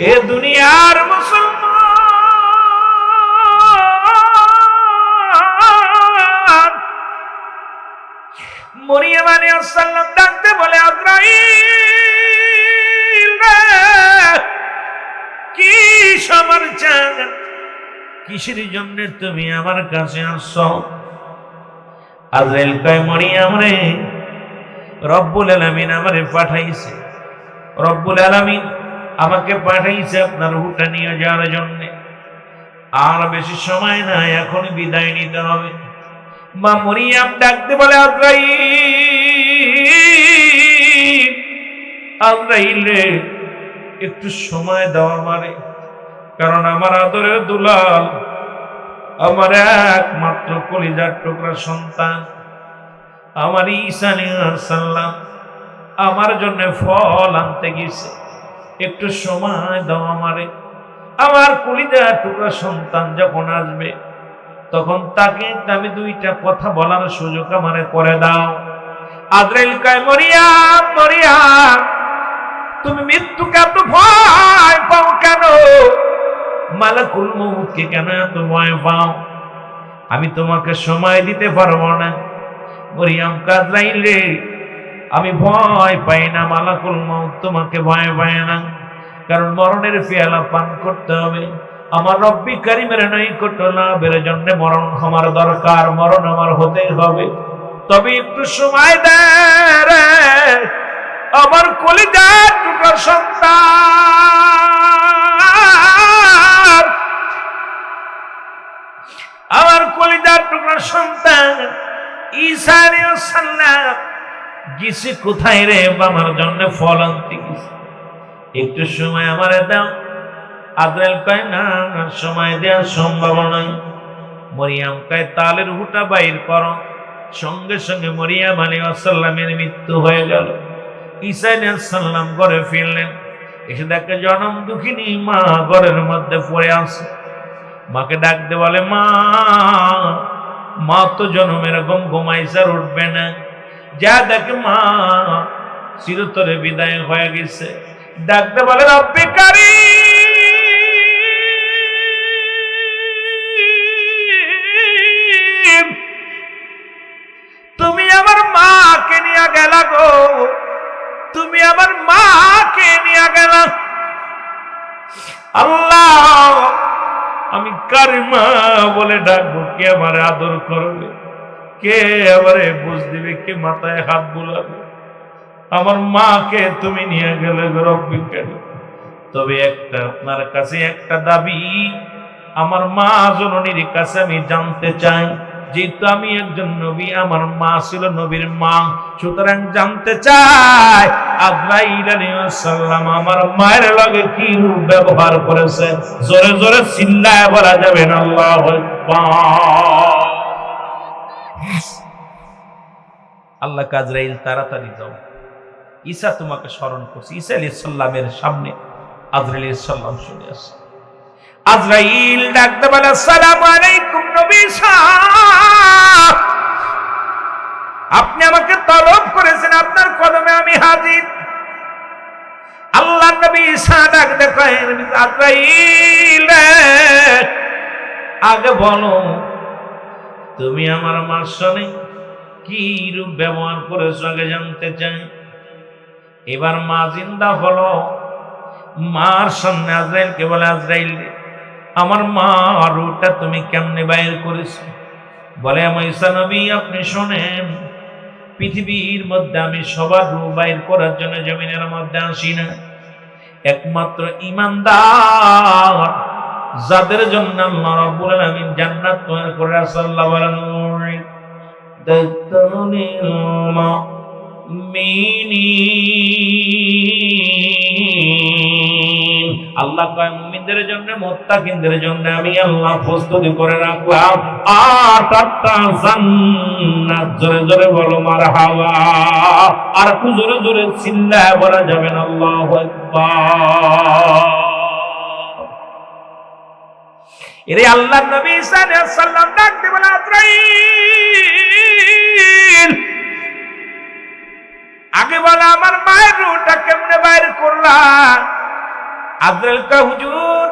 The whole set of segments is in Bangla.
এ দুনিয়ার মুসলমান। মরিয়া মানে সালাম ডাকতে বলে আজরাইল রে, কি চান? কিসের জন্য তুমি আমার কাছে আসছো? আজরাইল কয় মরিয়াম রে রব্বুল আলামিন আমারে পাঠাইছে। রব্বুল আলামিন আমাকে পাঠাইছে আপনার হুটা নিয়ে যাওয়ার জন্য। আর বেশি সময় নাই এখন বিদায় নিতে হবে। মা মরিয়াম ডাকতে বলে আজরাইল আজরাইল একটু সময় দাও আমারে, কারণ আমার আদরের দুলাল, আমার একমাত্র কলিজার টুকরা সন্তান। আমার ঈসা সাল্লাম আমার জন্য ফল আনতে গেছে। একটু সময় দাও আমারে। আমার কলিজার টুকরা সন্তান যখন আসবে, তখন তাকে আমি দুইটা কথা বলার সুযোগ আমারে করে দাও। আদ্রাইল কায় মরিয়াম মরিয়াম তুমি মৃত্যুকে এত ভয় পাও কেন? মালাকুল মৌতকে কেন এত ভয় পাও? আমি তোমাকে সময় দিতে পারব না। মরিয়াম কাজরাইলে আমি ভয় পাই না, মালাকুল মৌত তোমাকে ভয় পায় না। কারণ মরণের পেয়ালা পান করতে হবে। আমার রব্বি কারিমের নৈকট্য লাভের জন্য মরণ আমার দরকার, মরণ আমার হতে হবে। তবে একটু সময় দেয় আমার কলিজার টুকরা সন্তান। আমার কলিজার টুকরা সন্তান, ঈসা সাল্লাম গেছে কোথায় রে আমার জন্য ফল আনতে গেছে। একটু সময় আমারে দাও। আদ্রাইল কয়, না, সময় দেওয়ার সম্ভব নয়। মরিয়াম কয়, তালের হুটা বাইর করো। সঙ্গে সঙ্গে মরিয়াম আলী আসাল্লামের মৃত্যু হয়ে গেল। ঈসাই সাল্লাম ঘরে ফিরলেন। এসে দেখে জনম দুঃখিনী মা ঘরের মধ্যে পড়ে আছে। মাকে ডাকতে বলে, মা মা তো জনম এরকম ঘুমাইসার উঠবে না। যা দেখে মা চিরতরে বিদায় হয়ে গেছে। ডাকতে বলে, রব্বে কারি তুমি আমার মাকে নিয়ে গেলা গো, তুমি আমার মাকে নিয়ে গেলা। আল্লাহ, আমি কারিমা বলে ডাকবো, কে আমার আদর করবে? কে আমারে বুঝ দিবে? কে মাথায় হাত বুলাবে? আমার মাকে তুমি নিয়ে গেলে রব্বিকারী তবে একটা আপনার কাছে একটা দাবি, আমার মা জননীর কাছে আমি জানতে চাই, যেহেতু আমি একজন নবী, আমার মা ছিল নবীর মা, সুতরাং জানতে চাই সালাম আমার মায়ের লগে কি রূপ ব্যবহার করেছে? জোরে জোরে চিল্লায় বলা যাবে না, আল্লাহু আল্লাহ কাজরাইল, তাড়াতাড়ি যাও। ঈসা তোমাকে স্মরণ করছে। ঈসা আলী সাল্লামের সামনে আজরাইল সাল্লাম শুনে আসে। আজরাইল ডাকতে বলে, আসসালামু আলাইকুম নবী আপনি আমাকে তলব করেছেন, আপনার কদমে আমি হাজির। আল্লাহ নবী ঈসা ডাকতে কয়েন আজরাইল আগে বলো তুমি আমার মার সনে কি রূপ ব্যবহার করেছ আগে জানতে চাই। এবার মা জিন্দা হলো। মার সামনে আজরাইলকে বলে, আজরাইল, আমার মা রুটা তুমি কেমনে বাইর করেছ? বলে, আমার ঈসা নবী, আপনি শোনেন, পৃথিবীর মধ্যে আমি সবার রু বাইর করার জন্য জমিনের মধ্যে আসি না। একমাত্র ইমানদার যাদের জন্য আল্লাহ রাব্বুল আলামিন জান্নাত তৈরি করে রাসূলুল্লাহ বলেন দাতুনিল আল্লাহ কয়, মুমিনদের জন্য, মুত্তাকিনদের জন্য আমি আল্লাহ প্রস্তুতি করে রাখলাম। আটটা জান্নাত, জোরে জোরে বলো, মারহাবা। আর একটু জোরে জোরে চিল্লায় বলা যাবে না, আল্লাহু আকবার। এরে আল্লাহ নবী ঈসা আলাইহিস সালাম ডাক দিয়ে বলে, আজরাইল। আগে বলে, আমার মায়ের রুটা কেমনে বাইর করলা? আজরাইল কা হুজুর,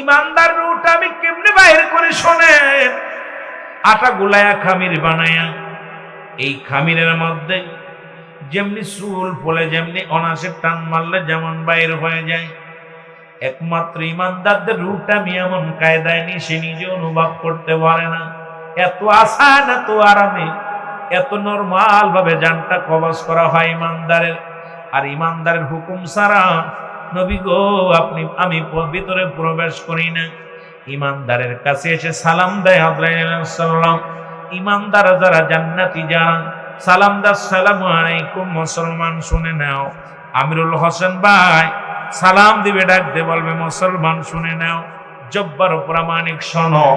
ইমানদার রুট আমি কেমনে বাইর করে শোনেন? আটা গুলায়া খামির বানায়া, এই খামিরের মধ্যে যেমনি চুল ফলে, যেমনি অনাসে টান মারলে যেমন বাইর হয়ে যায়। একমাত্র ইমানদারদের রূপটা আমি এমন কায়দায় নি সে নিজে অনুভব করতে পারে না। এত আসান, এত আরামে, এত নর্মাল ভাবে জানটা কবজ করা হয় ইমানদারের। আর ইমানদারের হুকুম সারা নবী গো, আপনি, আমি ভিতরে প্রবেশ করি না। ইমানদারের কাছে এসে সালাম দেয় সালাম। ইমানদার যারা জান্নাতি যারা, সালাম দা সালাম আলাইকুম, মুসলমান শুনে নাও। আমিরুল হোসেন ভাই সালাম দিবে ডাকতে বলবে, মুসলমান শুনে নাও, জব্বার প্রামাণিক শোনো।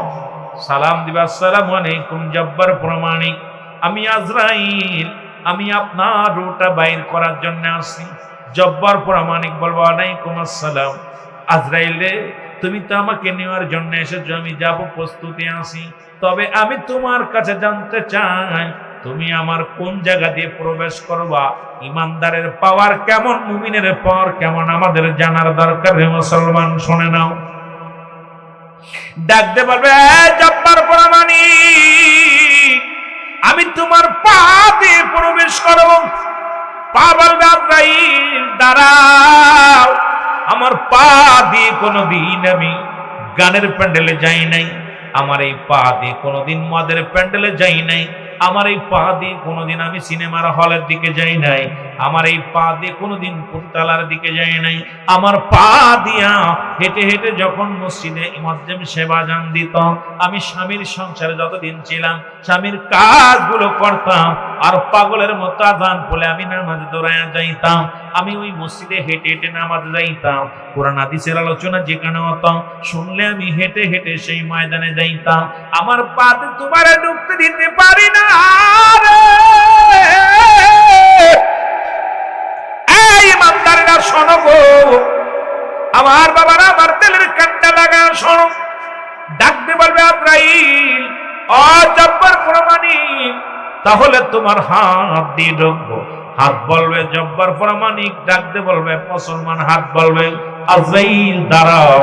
সালাম দিবে, আসসালামু আলাইকুম, জব্বার প্রামাণিক। আমি আজরাইল, আমি আপনার রুটা বাইর করার জন্য আসি। জব্বার প্রামাণিক বলব, আলাইকুম আসসালাম। আজরাইল তুমি তো আমাকে নেওয়ার জন্য এসেছ, আমি যাব, প্রস্তুতি আসি তবে আমি তোমার কাছে জানতে চাই তুমি আমার কোন জায়গা দিয়ে প্রবেশ করবা? ইমানদারের পাওয়ার কেমন, মুমিনের পাওয়ার কেমন? আমাদের জানার দরকার রে মুসলমান, শুনে নাও। ডাকতে "এ জব্বার প্রামাণিক, আমি তোমার পা দিয়ে প্রবেশ করব। পা বলবে, আজরাইল, দাঁড়াও, আমার পা দিয়ে কোনোদিন আমি গানের প্যান্ডেলে যাই নাই। আমার এই পা দিয়ে কোনোদিন মদের প্যান্ডেলে যাই নাই। আমার এই পা দিয়ে কোনোদিন আমি সিনেমার হলের দিকে যাই নাই। আমার এই পা দিয়ে কোনোদিন পুতলার দিকে যাই নাই। আমার পা দিয়া হেঁটে হেঁটে যখন মসজিদে ইমাজ্জেম সেবা জান দিত, আমি স্বামীর সংসারে যতদিন ছিলাম, স্বামীর কাজগুলো করতাম, আর পাগলের মতো আজান বলে আমি নামাজ দৌড়াইয়া যাইতাম। আমি ওই মসজিদে হেঁটে হেঁটে নামাজ যাইতাম। কোরআন, হাদিসের আলোচনা যেখানে হতাম শুনলে আমি হেঁটে হেঁটে সেই ময়দানে যাইতাম। আমার পাতে তোমার ঢুকতে দিতে পারি না শোনো আমার বাবারা, আমার তেলের কান্না লাগা শোনো। ডাকবে বলবে আব্রাহিম অজব্বর প্রমাণিক তাহলে তোমার হাত দিয়ে ঢুকবো। হাত বলবে জব্বর প্রমাণিক ডাকতে বলবে, মুসলমান হাত বলবে আজাইল দাঁড়াও।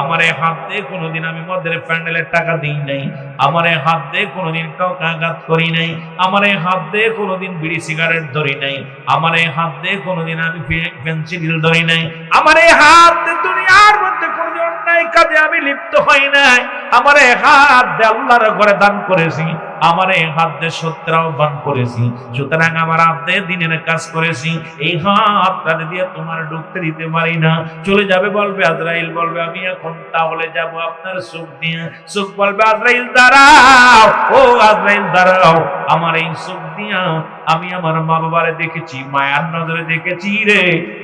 আমার এই হাত দিয়ে কোনোদিন আমি মদের প্যান্ডেলের টাকা দিই নাই, আমার এই হাত দিয়ে কোনোদিন কাউকে আঘাত করি নাই, আমার এই হাত দিয়ে কোনোদিন বিড়ি সিগারেট ধরি নাই, আমার এই হাত দিয়ে কোনোদিন আমি পেন্সিল ধরি নাই, আমার এই হাত দুনিয়ার মধ্যে কোনোদিন অন্যায় কাজে আমি লিপ্ত হই নাই, আমার এই হাত দিয়ে আল্লাহর ঘরে দান করেছি আমার এই হাত দিয়ে সত্যের আহ্বান করেছি। সুতরাং আমার হাত দিয়ে দিনের কাজ করেছি। এই হাতটা দিয়ে তোমার ঢুকতে দিতে পারি না। চলে যাবে বলবে আজরাইল, বলবে, আমি এখন তাহলে যাব আপনার চোখ দিয়ে চোখ বলবে, আজরাইল, দাঁড়াও। ও আজরাইল, দাঁড়াও। আমার এই চোখ দিয়া আমি আমার মা বাবারে দেখেছি, মায়ার নজরে দেখেছি রে।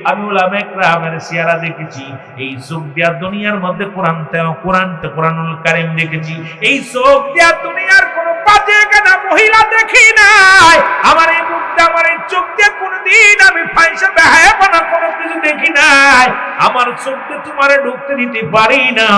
আমি ওলামে ক্রামের সিয়ারা দেখেছি। এই চোখ দিয়া দুনিয়ার মধ্যে কোরআন কোরআন কোরআনুল কারিম দেখেছি। এই চোখ দিয়া দুনিয়ার মহিলা দেখি নাই। আমার এই মুখটা আমার এই চোখ দিয়ে কোনদিন আমি ফাইসা বেহায়াপনা কোনো কিছু দেখি নাই। আমার চোখ দিয়ে তোমারে ঢুকতে দিতে পারি না।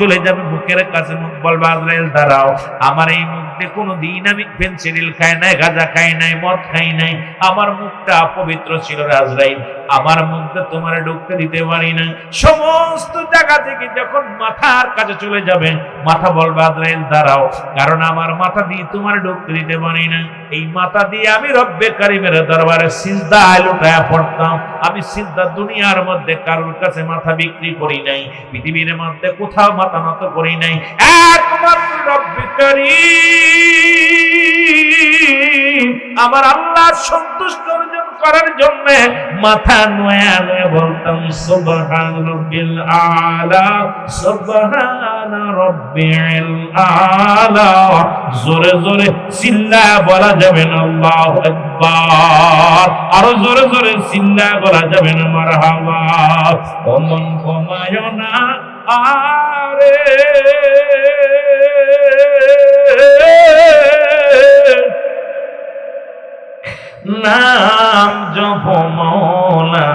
চলে যাবে মুখের কাছে, মুখ বলবা আজরাইল, দাঁড়াও। আমার এই মুখ দিয়ে কোনোদিন আমি পেন্সিল খাই নাই, গাঁজা খাই নাই, মদ খাই নাই। আমার মুখটা পবিত্র ছিল রাজরাইল আমার মধ্যে তোমার ঢুকতে দিতে পারি না। সমস্ত জায়গা থেকে যখন মাথার কাছে চলে যাবে, মাথা বলবে, আজরাইল, দাঁড়াও। কারণ আমার মাথা দিয়ে তোমার ঢুকতে দিতে পারি না। এই মাথা দিয়ে আমি রব্বে কারিমের দরবারে সিজদা লুটায়া পড়তাম। আমি সিজদা দুনিয়ার মধ্যে কারোর কাছে মাথা বিক্রি করি নাই। পৃথিবীর মধ্যে কোথাও মাথা নত করি নাই। একমাত্র রব্বে কারিম। আমার আল্লাহ সন্তুষ্ট করার জন্য মাথা নয়া নয়া বলতাম সুবহান রব্বিল আলা, সুবহান রব্বিল আলা। জোরে জোরে চিল্লা বলা যাবে না, আল্লাহু আকবার। আরও জোরে জোরে চিল্লা বলা যাবে না, মারহাবা। কমন কমায় না, আরে। নাম জপ মৌলা,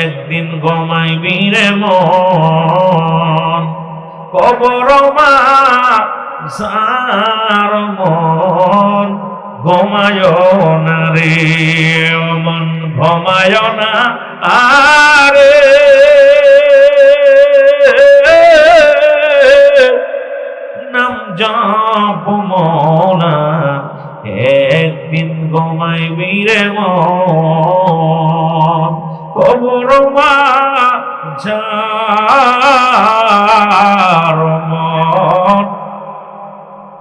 একদিন গমাইবি রে মন। কবর মা সার মন, ঘুমায় না রে মন, ঘমায় না আরে। নাম জপ একদিন ঘুমাইবি রে মন। কবর মা যার মন।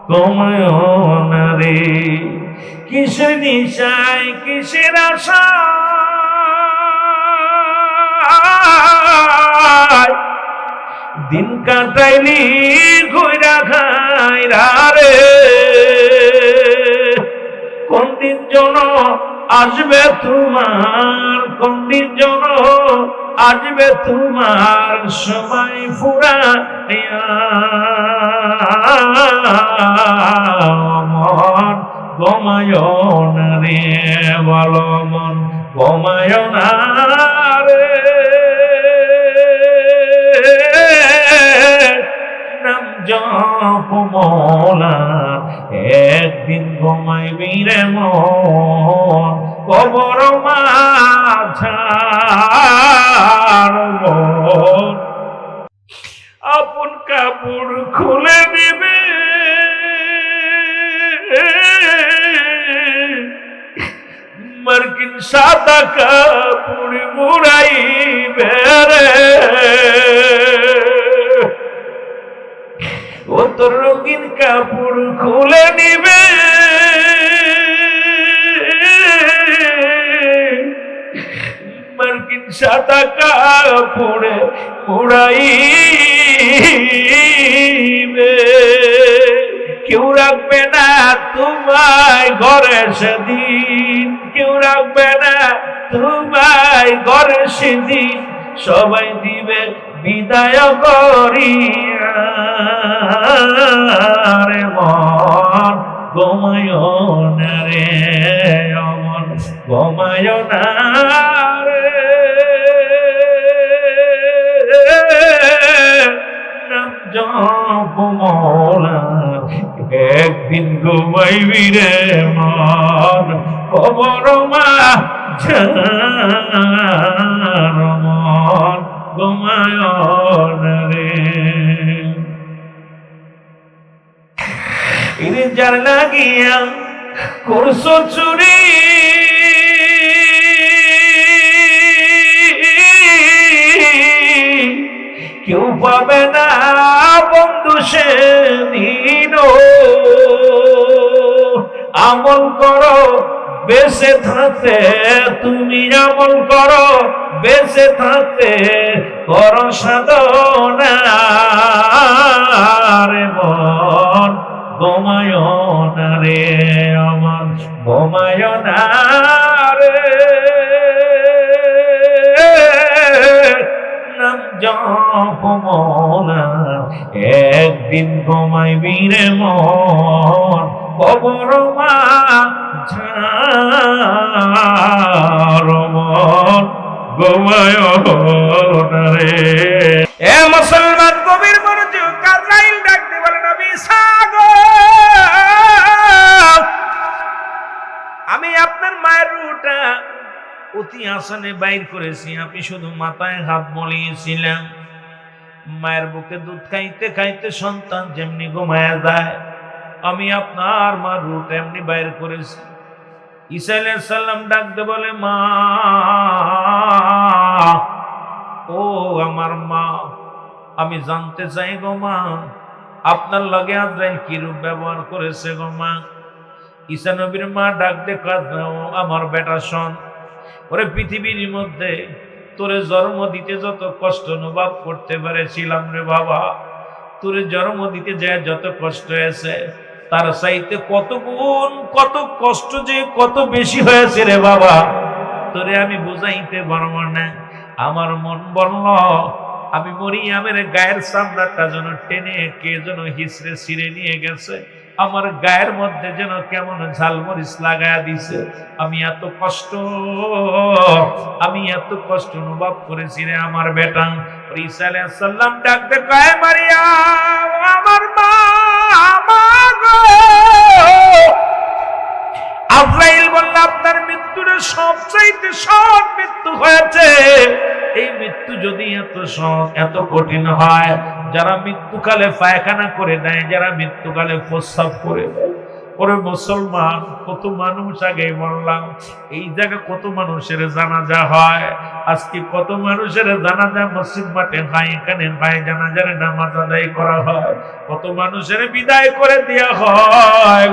কময়ন রে কিসের নিশায়, কিসের আশা? দিন কাটাইলি ঘুরা খাইরা রে। কোন দিন জন আসবে তোমার কোন দিন জন আসবে তোমার সময় ফুরা মন গমায়ন রে, বলো মন গমায়ন রে। নাম জপ একদিন ঘুমাইবি রে মন, কবর আপন কাপড় খুলে দিবে। মার্কিন সাদা কাপড় মুড়াইবে রে। ও তোর রঙিন কাপড় খুলে সাদা কাপড়ে উড়াইবে। কেউ রাখবে না তোমায় ঘরে সেদিন। কেউ রাখবে না তোমায় ঘরে সেদিন। সবাই দিবে বিদায় করিয়া। রে মন গোমায়ন রে, অমন গোমায়ন রে। জপ মৌলা একদিন ঘুমাইবি রে মন, কবর মা মন, ঘুমায়ন রে। ইরে যার লাগিয়া করছ চুরি কেউ পাবে না বন্ধু সে আমল করো, বেঁচে থাকতে তুমি আমল করো, বেঁচে থাকতে করো সাধনা। রে মন গোমায়ন রে আমার গোমায়ন রে। একদিন ঘুমাইবি রে মন কবর মা আসনে বাইর করেছি, আপনি শুধু মাথায় হাত মলিয়েছিলাম মায়ের বুকে দুধ খাইতে খাইতে সন্তান যেমনি ঘুমায়া যায়, আমি আপনার মার রুট এমনি বাইর করেছি। ঈসা আলাইহিস সালাম ডাকতে বলে, মা, ও আমার মা, আমি জানতে চাই গো মা, আপনার লগে আজরাইল কি রূপ ব্যবহার করেছে গো মা? ঈসা নবীর মা ডাক দে কাজ আমার বেটা শোন ওরে পৃথিবীর মধ্যে তোরে জন্ম দিতে যত কষ্ট অনুভব করতে পেরেছিলাম রে বাবা। তোরে জন্ম দিতে যায় যত কষ্ট হয়েছে তার চাইতে কত গুণ, কত কষ্ট যে কত বেশি হয়েছে রে বাবা। তোরে আমি বুঝাইতে পারব না। আমার মন বলল, আমি মরি মরিয়ামের গায়ের চামড়াটা যেন টেনে কে যেন হিসড়ে ছিঁড়ে নিয়ে গেছে। আমার গায়ের মধ্যে যেন কেমন ঝালমরিচ লাগায়া দিছে। আমি এত কষ্ট, আমি এত কষ্ট অনুভব করেছি রে আমার বেটা। সালাম ডাকতে কয় মারিয়া, আমার মা বলল, আপনার সবচাইতে সৎ মৃত্যু হয়েছে। এই মৃত্যু যদি এত সহজ এত কঠিন হয় যারা মৃত্যুকালে পায়খানা করে দেয়, যারা মৃত্যুকালে প্রস্রাব করে দেয়, ওরে মুসলমান, কত মানুষ আগে বললাম এই জায়গা কত মানুষের জানাজা হয়, আজকে কত মানুষের জানাজা মসজিদ মাঠে হয়, এখানে হয়, জানাজার নামাজ আদায় করা হয়, কত মানুষের বিদায় করে দেওয়া হয়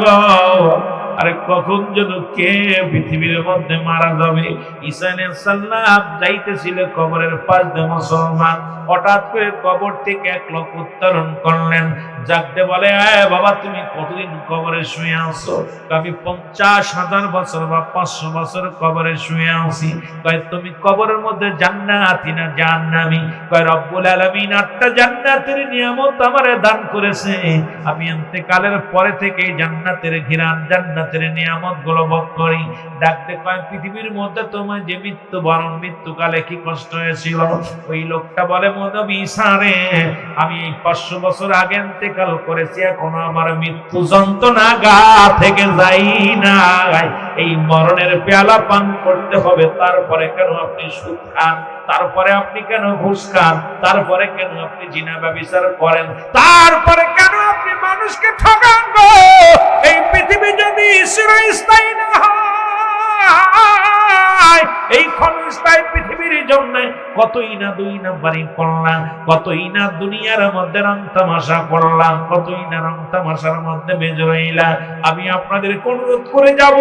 আরে কখন যেন কে পৃথিবীর মধ্যে মারা যাবে? সাল্লাম যাইতেছিল কবরের পাশ দিয়ে মুসলমান। হঠাৎ করে কবর থেকে এক লোক উত্তরণ করলেন। জাগতে বলে বাবা, তুমি কতদিন কবরে শুয়ে আছো? আমি পঞ্চাশ হাজার বছর বা পাঁচশো বছর কবরে শুয়ে আসি কয়, তুমি কবরের মধ্যে জান্নাতি না জান্নামি কয়, রব্বুল আলামিন আটটা জান্নাতের নিয়ামত আমারে দান করেছে। আমি কালের পরে থেকে জান্নাতের ঘিরান জান্নাতের নিয়ামতগুলো ভোগ করি। ডাকতে কয়, পৃথিবীর মধ্যে তোমার যে মৃত্যু বরণ মৃত্যুকালে কি কষ্ট হয়েছিল? ওই লোকটা বলে মদবী সারে আমি পাঁচশো বছর আগে ইন্তেকাল করেছি, এখনও আমার মৃত্যু যন্ত্রণা গা থেকে যাই না। এই মরণের পেয়ালা পান করতে হবে, তারপরে কেন আপনি সুখ খান? তারপরে আপনি কেন ঘুষ খান? তারপরে কেন আপনি জিনা ব্যবচার করেন? তারপরে কেন আপনি মানুষকে ঠকান এই পৃথিবী যদি চিরস্থায়ী না হয় এই ক্ষণস্থায়ী পৃথিবীর জন্য কতই না দুই নাম্বারই করলাম কতই না দুনিয়ার মধ্যে রং তামাশা করলাম কতই না রং তামাশার মধ্যে বেজে রইলাম। আমি আপনাদের অনুরোধ করে যাব,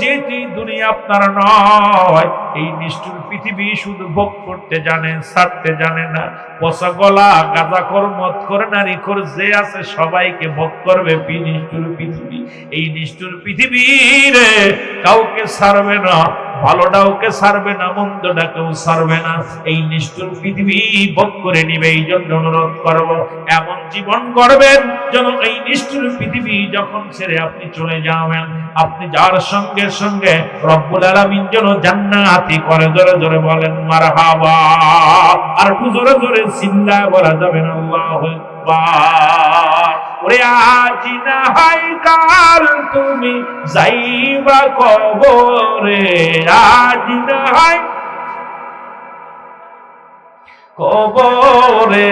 যেটি দুনিয়া আপনার নয়, এই নিষ্ঠুর পৃথিবী শুধু ভোগ করতে জানে, ছাড়তে জানে না। পচা গলা গাঁদা কর মত করে নারী কর যে আছে সবাইকে ভোগ করবে নিষ্ঠুর পৃথিবী। এই নিষ্ঠুর পৃথিবীর কাউকে ছাড়বে না ভালোটাওকে ছাড়বে না মন্দটাকেও ছাড়বে না। এই নিষ্ঠুর পৃথিবী ভোগ করে নিবে, এই জন্য অনুরোধ করব, এমন জীবন করবেন যেন এই নিষ্ঠুর পৃথিবী যখন ছেড়ে আপনি চলে যাবেন। আপনি যার সঙ্গে সঙ্গে রব্বুল আলামিন যেন জান্নাতি করে জোরে জোরে বলেন, মারহাবা। আর জোরে জোরে চিল্লা বলা যাবে না, আল্লাহু আকবার। ওরে আজ না হয় কাল তুমি যাইবা কবরে, আজ না হয় কবরে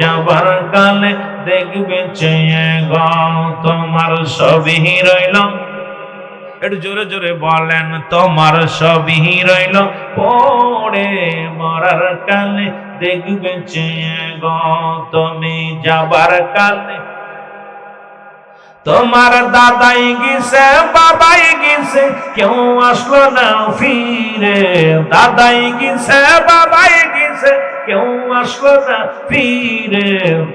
যাবার কালে দেখবে চেয়ে গাও তোমার সবই রইল। একটু জোরে জোরে বলেন, তোমার সবই রইল। পড়ে মরার কালে দেখবে চেয়ে গাও তুমি যাবার কালে তোমার দাদাই গেছে বাবাই গেছে কেউ আসলো না ফিরে। দাদাই গেছে বাবাই গেছে কেউ আসলো না ফিরে।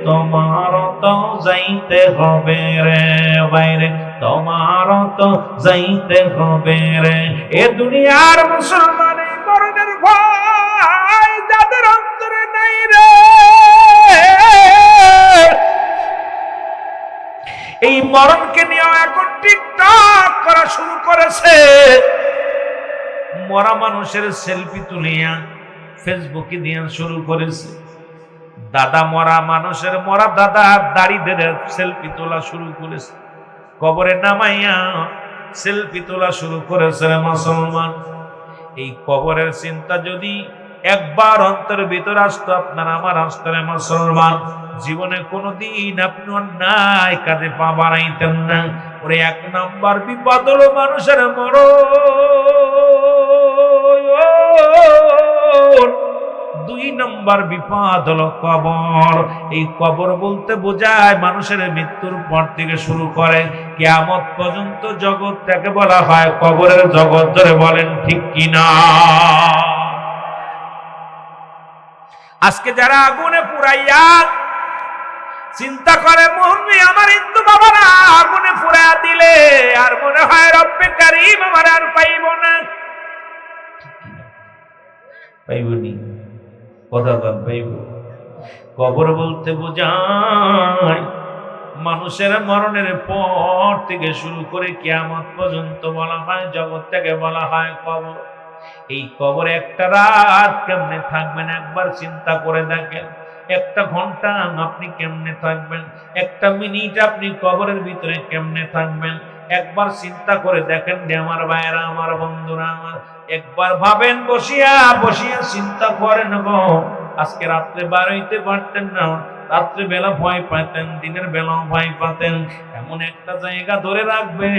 তোমার তো যাইতে হবে রে বাইরে, তোমার তো যাইতে হবে রে। এ দুনিয়ার মুসলমানের মরণের ভয় যাদের অন্তরে নাই রে। এই মরণকে নিয়ে এখন টিকটক করা শুরু করেছে। মরা মানুষের সেলফি তুলিয়া ফেসবুকে দিয়ে শুরু করেছে। দাদা মরা মানুষের মরা দাদা দাড়ি ধরে সেলফি তোলা শুরু করেছে। কবরে নামাইয়া সেলফি তোলা শুরু করেছে মুসলমান। এই কবরের চিন্তা যদি একবার অন্তরের ভিতরে আসতো আপনার আমার অন্তরে মুসলমান। জীবনে কোনোদিন আপনি অন্যায় কাজে পা বাড়াইতেন না। ওরে এক নাম্বার বিপদ হলো মানুষের মর দুই নম্বর বিপদ হলো কবর। এই কবর বলতে বোঝায় মানুষের মৃত্যুর পর থেকে শুরু করে। কেয়ামত পর্যন্ত জগৎটাকে বলা হয় কবরের জগৎ। ধরে বলেন, ঠিক কিনা? আজকে যারা আগুনে পুরাইয়া চিন্তা করে মোহনবি আমার হিন্দু বাবারা, আগুনে পুরা দিলে আর মনে হয় রব্বে কারিম আমার আর পাইব না। পাইবনি কথা কন, পাইব। কবর বলতে বোঝায়, মানুষের মরণের পর থেকে শুরু করে কেয়ামত পর্যন্ত বলা হয় জগৎটাকে বলা হয় কবর। এই কবরে একটা রাত কেমনে থাকবেন একবার চিন্তা করে দেখেন। একটা ঘণ্টা আপনি কেমনে থাকবেন? একটা মিনিট আপনি কবরের ভিতরে কেমনে থাকবেন? একবার চিন্তা করে দেখেন রে আমার ভাইয়েরা, আমার বন্ধুরা, আমার একবার ভাবেন বসিয়া বসিয়া চিন্তা করেন গো। আজকে রাত্রে বার হইতে পারতেন না। রাত্রে বেলা ভয় পাতেন, দিনের বেলাও ভয় পাতেন। এমন একটা জায়গা ধরে রাখবে,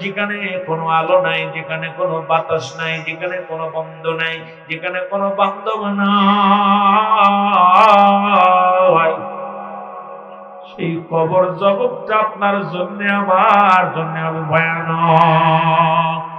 যেখানে কোনো আলো নাই, যেখানে কোনো বাতাস নাই, যেখানে কোনো বন্ধ নাই, যেখানে কোনো বান্ধব নাই। সেই কবর জগৎটা আপনার জন্য, আমার জন্য আমি ভয়ানক।